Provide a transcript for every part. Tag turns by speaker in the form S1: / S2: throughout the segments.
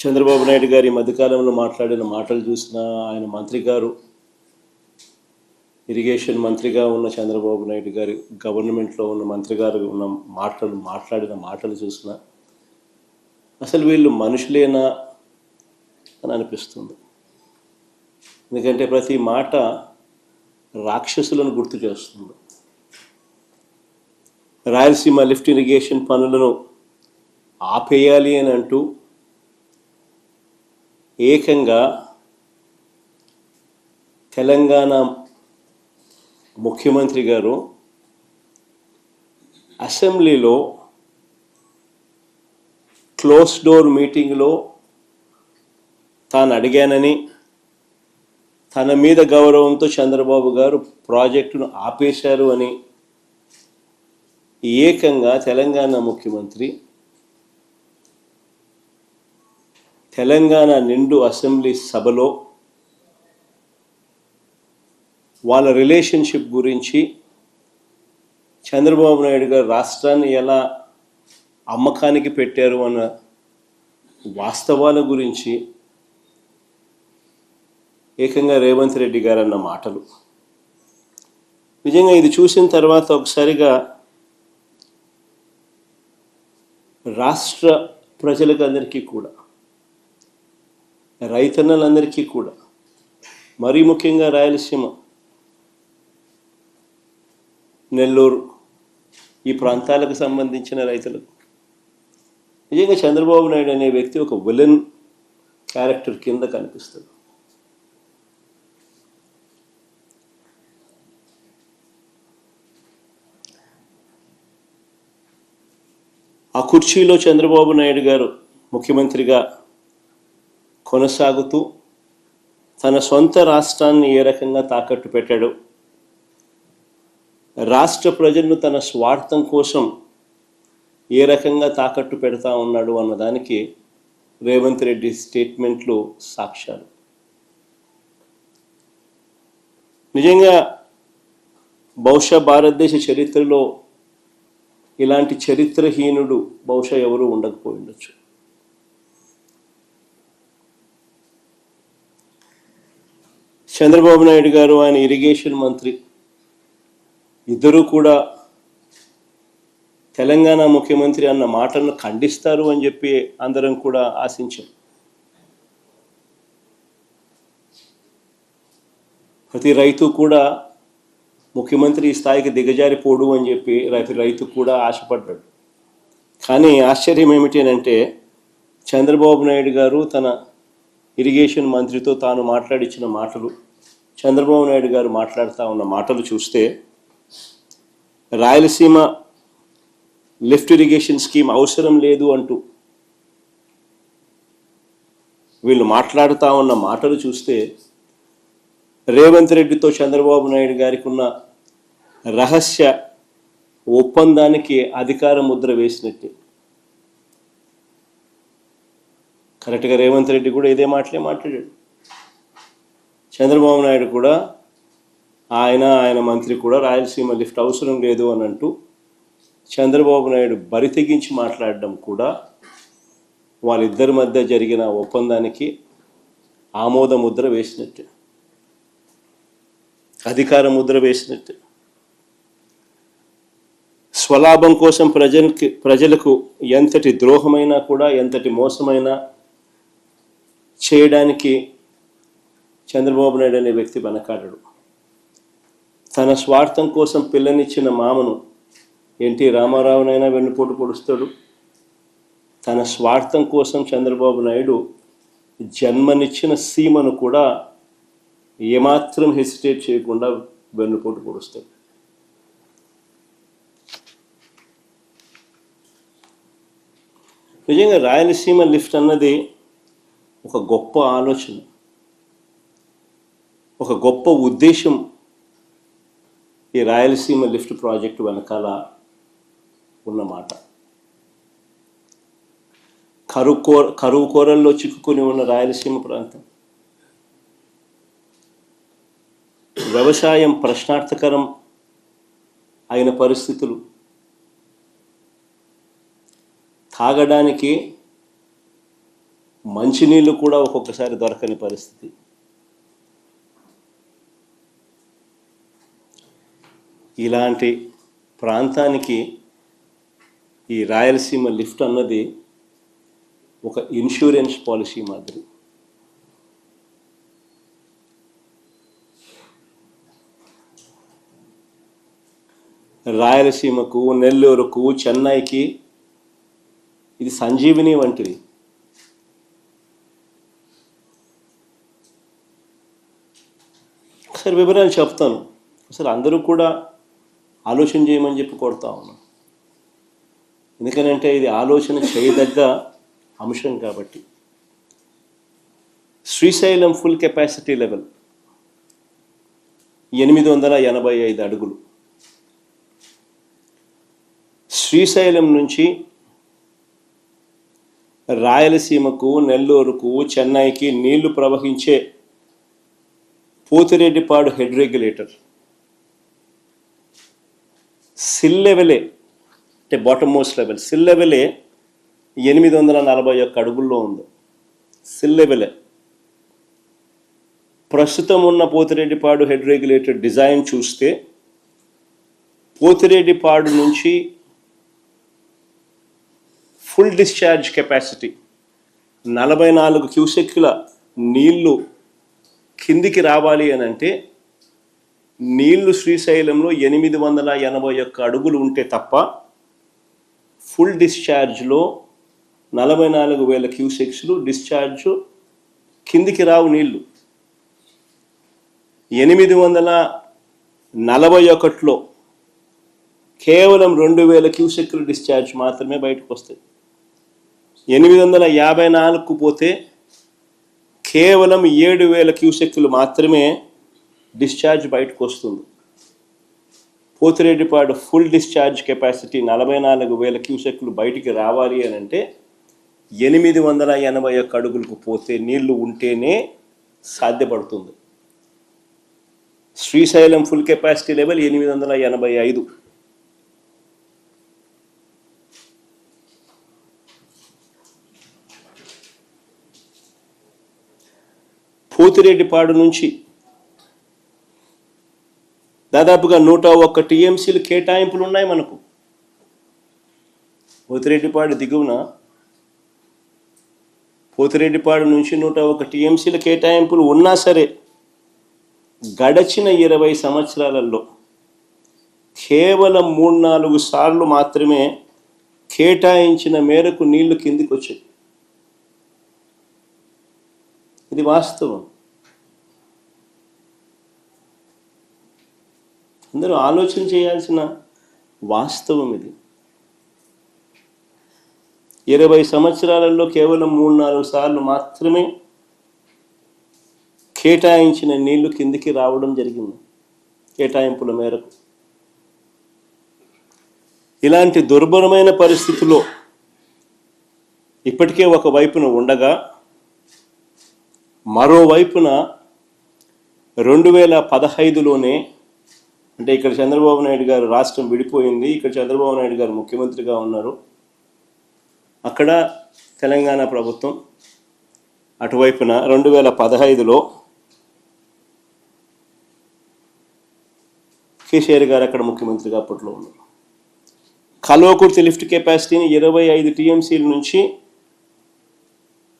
S1: చంద్రబాబు నాయుడు గారి ఈ మధ్యకాలంలో మాట్లాడిన మాటలు చూసిన ఆయన మంత్రి గారు ఇరిగేషన్ మంత్రిగా ఉన్న చంద్రబాబు నాయుడు గారి గవర్నమెంట్లో ఉన్న మంత్రి గారు ఉన్న మాటలు మాట్లాడిన మాటలు చూసినా అసలు వీళ్ళు మనుషులేనా అని అనిపిస్తుంది. ఎందుకంటే ప్రతి మాట రాక్షసులను గుర్తు చేస్తుంది. రాయలసీమ లిఫ్ట్ ఇరిగేషన్ పనులను ఆపేయాలి అని అంటూ ఏకంగా తెలంగాణ ముఖ్యమంత్రి గారు అసెంబ్లీలో క్లోజ్ డోర్ మీటింగ్లో తాను అడిగానని తన మీద గౌరవంతో చంద్రబాబు గారు ప్రాజెక్టును ఆపేశారు అని ఏకంగా తెలంగాణ ముఖ్యమంత్రి తెలంగాణ నిండు అసెంబ్లీ సభలో వాళ్ళ రిలేషన్షిప్ గురించి చంద్రబాబు నాయుడు గారు రాష్ట్రాన్ని ఎలా అమ్మకానికి పెట్టారు అన్న వాస్తవాల గురించి ఏకంగా రేవంత్ రెడ్డి గారు అన్న మాటలు. నిజంగా ఇది చూసిన తర్వాత ఒకసారిగా రాష్ట్ర ప్రజలకు అందరికీ కూడా రైతన్నలందరికీ కూడా. మరీ ముఖ్యంగా రాయలసీమ నెల్లూరు ఈ ప్రాంతాలకు సంబంధించిన రైతులకు. నిజంగా చంద్రబాబు నాయుడు అనే వ్యక్తి ఒక విలన్ క్యారెక్టర్ కింద కనిపిస్తాడు. ఆ కుర్చీలో చంద్రబాబు నాయుడు గారు ముఖ్యమంత్రిగా కొనసాగుతూ తన సొంత రాష్ట్రాన్ని ఏ రకంగా తాకట్టు పెట్టాడు. రాష్ట్ర ప్రజలను తన స్వార్థం కోసం ఏ రకంగా తాకట్టు పెడతా ఉన్నాడు అన్నదానికి రేవంత్ రెడ్డి స్టేట్మెంట్లు సాక్ష్యాలు. నిజంగా బహుశా భారతదేశ చరిత్రలో ఇలాంటి చరిత్రహీనుడు బహుశా ఎవరూ ఉండకపోయి చంద్రబాబు నాయుడు గారు ఆయన ఇరిగేషన్ మంత్రి. ఇద్దరూ కూడా తెలంగాణ ముఖ్యమంత్రి అన్న మాటను ఖండిస్తారు అని చెప్పి అందరం కూడా ఆశించాం. ప్రతి రైతు కూడా ముఖ్యమంత్రి ఈ స్థాయికి దిగజారిపోడు అని చెప్పి ప్రతి రైతు కూడా ఆశపడ్డాడు. కానీ ఆశ్చర్యం ఏమిటి అని అంటే చంద్రబాబు నాయుడు గారు తన ఇరిగేషన్ మంత్రితో తాను మాట్లాడించిన మాటలు చంద్రబాబు నాయుడు గారు మాట్లాడుతూ ఉన్న మాటలు చూస్తే రాయలసీమ లిఫ్ట్ ఇరిగేషన్ స్కీమ్ అవసరం లేదు అంటూ వీళ్ళు మాట్లాడుతూ ఉన్న మాటలు చూస్తే రేవంత్ రెడ్డితో చంద్రబాబు నాయుడు గారికి ఉన్న రహస్య ఒప్పందానికి అధికార ముద్ర వేసినట్టే. కరెక్ట్గా రేవంత్ రెడ్డి కూడా ఇదే మాటలే మాట్లాడాడు. చంద్రబాబు నాయుడు కూడా ఆయన ఆయన మంత్రి కూడా రాయలసీమ లిఫ్ట్ అవసరం లేదు అని అంటూ చంద్రబాబు నాయుడు బరి తెగించి మాట్లాడడం కూడా వాళ్ళిద్దరి మధ్య జరిగిన ఒప్పందానికి ఆమోద ముద్ర వేసినట్టు. అధికార ముద్ర వేసినట్టు. స్వలాభం కోసం ప్రజలకి ప్రజలకు ఎంతటి ద్రోహమైనా కూడా ఎంతటి మోసమైనా చేయడానికి చంద్రబాబు నాయుడు అనే వ్యక్తి వెనకాడడు. తన స్వార్థం కోసం పిల్లనిచ్చిన మామను ఎన్టీ రామారావునైనా వెన్నుపోటు పొడుస్తాడు. తన స్వార్థం కోసం చంద్రబాబు నాయుడు జన్మనిచ్చిన సీమను కూడా ఏమాత్రం హెసిటేట్ చేయకుండా వెన్నుపోటు పొడుస్తాడు. నిజంగా రాయలసీమ లిఫ్ట్ అన్నది ఒక గొప్ప ఆలోచన. ఒక గొప్ప ఉద్దేశం ఈ రాయలసీమ లిఫ్ట్ ప్రాజెక్టు వెనకాల ఉన్నమాట. కరువు కో కరువు కోరల్లో చిక్కుకొని ఉన్న రాయలసీమ ప్రాంతం. వ్యవసాయం ప్రశ్నార్థకరం అయిన పరిస్థితులు. తాగడానికి మంచినీళ్ళు కూడా ఒక్కొక్కసారి దొరకని పరిస్థితి. ఇలాంటి ప్రాంతానికి ఈ రాయలసీమ లిఫ్ట్ అన్నది ఒక ఇన్సూరెన్స్ పాలసీ మాదిరి. రాయలసీమకు నెల్లూరుకు చెన్నైకి ఇది సంజీవిని వంటిది. ఒకసారి వివరాలు చెప్తాను. అసలు అందరూ కూడా ఆలోచన చేయమని చెప్పి కొడతా ఉన్నా. ఎందుకనంటే ఇది ఆలోచన చేయదగ్గ అంశం కాబట్టి. శ్రీశైలం ఫుల్ కెపాసిటీ లెవెల్ ఎనిమిది వందల ఎనభై ఐదు అడుగులు. శ్రీశైలం నుంచి రాయలసీమకు నెల్లూరుకు చెన్నైకి నీళ్ళు ప్రవహించే పోతిరెడ్డిపాడు హెడ్ రెగ్యులేటర్. సిల్ లెవెలే అంటే బాటమ్ మోస్ట్ లెవెల్ సిల్ లెవెలే ఎనిమిది వందల నలభై ఒక్క అడుగుల్లో ఉంది. సిల్ లెవెలే. ప్రస్తుతం ఉన్న పోతిరెడ్డిపాడు హెడ్ రెగ్యులేటర్ డిజైన్ చూస్తే పోతిరెడ్డిపాడు నుంచి ఫుల్ డిశ్చార్జ్ కెపాసిటీ నలభై నాలుగు క్యూసెక్ల నీళ్ళు కిందికి రావాలి అని అంటే నీళ్ళు శ్రీశైలంలో ఎనిమిది వందల ఎనభై ఒక్క అడుగులు ఉంటే తప్ప ఫుల్ డిశ్చార్జ్లో నలభై నాలుగు వేల క్యూసెక్స్లు డిశ్చార్జ్ కిందికి రావు నీళ్ళు. ఎనిమిది వందల నలభై ఒకటిలో కేవలం రెండు వేల క్యూసెక్లు డిశ్చార్జ్ మాత్రమే బయటకు వస్తాయి. ఎనిమిది వందల యాభై నాలుగుకు పోతే కేవలం ఏడు వేల క్యూసెక్లు మాత్రమే డిశ్చార్జ్ బయటకు వస్తుంది. పోతిరెడ్డిపాడు ఫుల్ డిశ్చార్జ్ కెపాసిటీ నలభై నాలుగు వేల క్యూసెక్లు బయటికి రావాలి అని అంటే ఎనిమిది వందల ఎనభై ఒక్క అడుగులకు పోతే నీళ్ళు ఉంటేనే సాధ్యపడుతుంది. శ్రీశైలం ఫుల్ కెపాసిటీ లెవెల్ ఎనిమిది వందల ఎనభై ఐదు. పోతిరెడ్డిపాడు నుంచి దాదాపుగా నూట ఒక్క టీఎంసీలు కేటాయింపులు ఉన్నాయి మనకు. పోతిరెడ్డిపాడు దిగువన పోతిరెడ్డిపాడు నుంచి నూట ఒక టీఎంసీల కేటాయింపులు ఉన్నా సరే గడచిన ఇరవై సంవత్సరాలలో కేవలం మూడు నాలుగు సార్లు మాత్రమే కేటాయించిన మేరకు నీళ్ళు కిందికి వచ్చాయి ఇది వాస్తవం. అందరూ ఆలోచన చేయాల్సిన వాస్తవం ఇది. ఇరవై సంవత్సరాలలో కేవలం మూడు నాలుగు సార్లు మాత్రమే కేటాయించిన నీళ్ళు కిందికి రావడం జరిగింది కేటాయింపుల మేరకు. ఇలాంటి దుర్భరమైన పరిస్థితిలో ఇప్పటికే ఒక వైపున ఉండగా మరోవైపున రెండు వేల పదహైదులోనే అంటే ఇక్కడ చంద్రబాబు నాయుడు గారు రాష్ట్రం విడిపోయింది ఇక్కడ చంద్రబాబు నాయుడు గారు ముఖ్యమంత్రిగా ఉన్నారు. అక్కడ తెలంగాణ ప్రభుత్వం అటువైపున రెండు వేల పదహైదులో కేసీఆర్ గారు అక్కడ ముఖ్యమంత్రిగా అప్పట్లో ఉన్నారు. కల్వకుర్తి లిఫ్ట్ కెపాసిటీని ఇరవై ఐదు టీఎంసీల నుంచి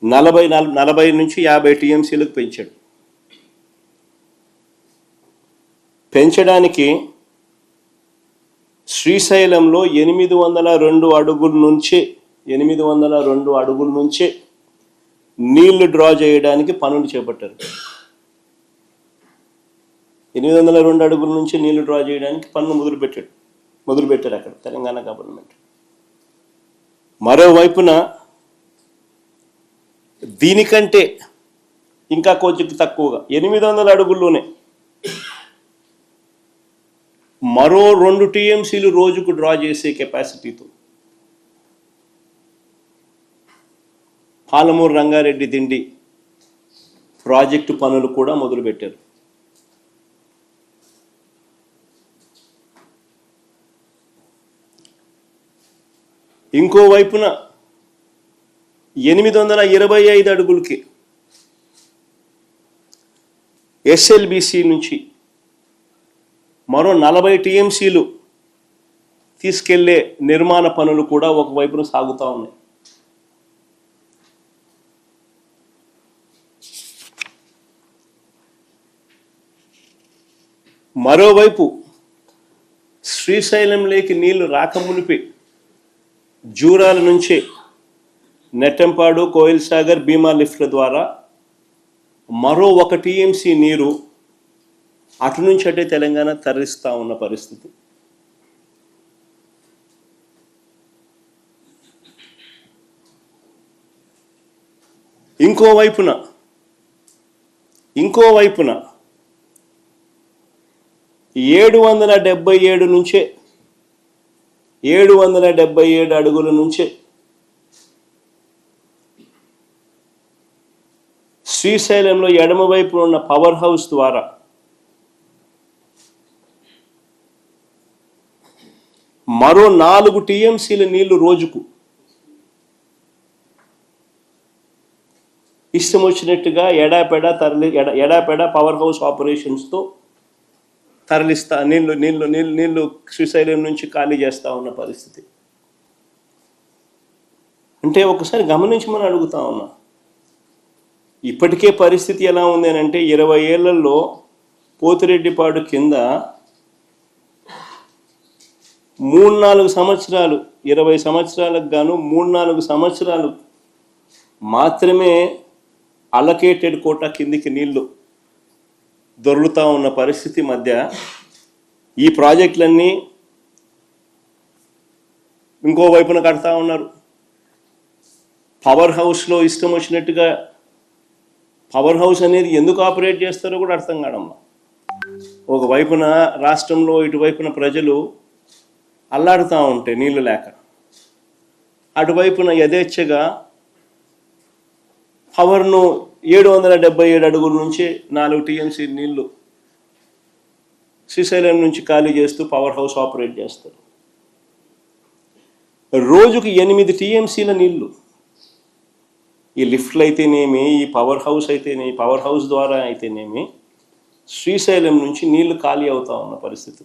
S1: నలభై నలభై నుంచి యాభై టీఎంసీలకు పెంచాడు. పెంచడానికి శ్రీశైలంలో ఎనిమిది వందల రెండు అడుగుల నుంచి ఎనిమిది వందల రెండు అడుగుల నుంచే నీళ్ళు డ్రా చేయడానికి పనులు చేపట్టారు. ఎనిమిది వందల రెండు అడుగుల నుంచి నీళ్ళు డ్రా చేయడానికి పనులు మొదలుపెట్టాడు మొదలుపెట్టారు అక్కడ తెలంగాణ గవర్నమెంట్. మరోవైపున దీనికంటే ఇంకా కొంచెం తక్కువగా ఎనిమిది వందల అడుగుల్లోనే మరో రెండు టీఎంసీలు రోజుకు డ్రా చేసే కెపాసిటీతో. పాలమూరు రంగారెడ్డి దిండి ప్రాజెక్టు పనులు కూడా మొదలుపెట్టారు. ఇంకోవైపున ఎనిమిది వందల ఇరవై ఐదు అడుగులకి ఎస్ఎల్బిసి నుంచి మరో నలభై టీఎంసీలు తీసుకెళ్ళే నిర్మాణ పనులు కూడా ఒకవైపున సాగుతూ ఉన్నాయి. మరోవైపు శ్రీశైలంలోకి నీళ్ళు రాకమునిపి జూరాల నుంచి నెట్టంపాడు కోయిల్ సాగర్ భీమా లిఫ్ట్ల ద్వారా మరో ఒక టీఎంసీ నీరు అటు నుంచి అటే తెలంగాణ తరలిస్తూ ఉన్న పరిస్థితి. ఇంకోవైపున ఇంకోవైపున ఏడు వందల డెబ్బై ఏడు నుంచే ఏడు వందల డెబ్బై ఏడు అడుగుల నుంచే శ్రీశైలంలో ఎడమవైపు ఉన్న పవర్ హౌస్ ద్వారా మరో నాలుగు టీఎంసీల నీళ్ళు రోజుకు. ఇష్టం వచ్చినట్టుగా ఎడాపెడ తరలి ఎడ పవర్ హౌస్ ఆపరేషన్స్తో తరలిస్తా నీళ్ళు నీళ్ళు నీళ్ళు నీళ్ళు శ్రీశైలం నుంచి ఖాళీ చేస్తా ఉన్న పరిస్థితి. అంటే ఒకసారి గమనించమని అడుగుతా ఉన్నా. ఇప్పటికే పరిస్థితి ఎలా ఉంది అని అంటే ఇరవై ఏళ్ళలో పోతిరెడ్డిపాడు కింద మూడు నాలుగు సంవత్సరాలు ఇరవై సంవత్సరాలకు గాను మూడు నాలుగు సంవత్సరాలు మాత్రమే అలకేటెడ్ కోట కిందికి నీళ్ళు దొరుకుతూ ఉన్న పరిస్థితి మధ్య ఈ ప్రాజెక్టులన్నీ ఇంకో వైపున కడతా ఉన్నారు. పవర్ హౌస్లో ఇష్టం వచ్చినట్టుగా పవర్ హౌస్ అనేది ఎందుకు ఆపరేట్ చేస్తారో కూడా అర్థం కాడమ్మా ఒకవైపున రాష్ట్రంలో ఇటువైపున ప్రజలు అల్లాడుతూ ఉంటే నీళ్ళు లేక. అటువైపున యథేచ్ఛగా పవర్ను ఏడు వందల డెబ్బై ఏడు అడుగుల నుంచి నాలుగు టీఎంసీ నీళ్ళు శ్రీశైలం నుంచి ఖాళీ చేస్తూ పవర్ హౌస్ ఆపరేట్ చేస్తారు. రోజుకు ఎనిమిది టీఎంసీల నీళ్ళు. ఈ లిఫ్ట్లు అయితేనేమి ఈ పవర్ హౌస్ అయితేనేమి పవర్ హౌస్ ద్వారా అయితేనేమి శ్రీశైలం నుంచి నీళ్ళు ఖాళీ అవుతా ఉన్న పరిస్థితి.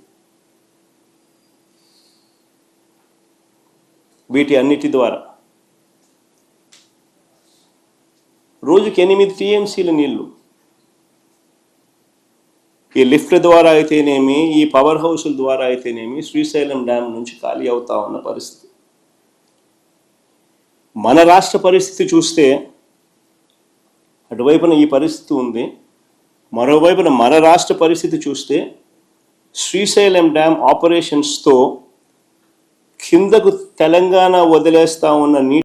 S1: వీటి అన్నిటి ద్వారా. రోజుకి ఎనిమిది టీఎంసీల నీళ్ళు. ఈ లిఫ్ట్ ద్వారా అయితేనేమి ఈ పవర్ హౌసుల ద్వారా అయితేనేమి శ్రీశైలం డ్యామ్ నుంచి ఖాళీ అవుతా ఉన్న పరిస్థితి. మన రాష్ట్ర పరిస్థితి చూస్తే అటువైపున ఈ పరిస్థితి ఉంది. మరోవైపున మన రాష్ట్ర పరిస్థితి చూస్తే శ్రీశైలం డ్యామ్ ఆపరేషన్స్తో కిందకు తెలంగాణ వదిలేస్తా ఉన్న నీటి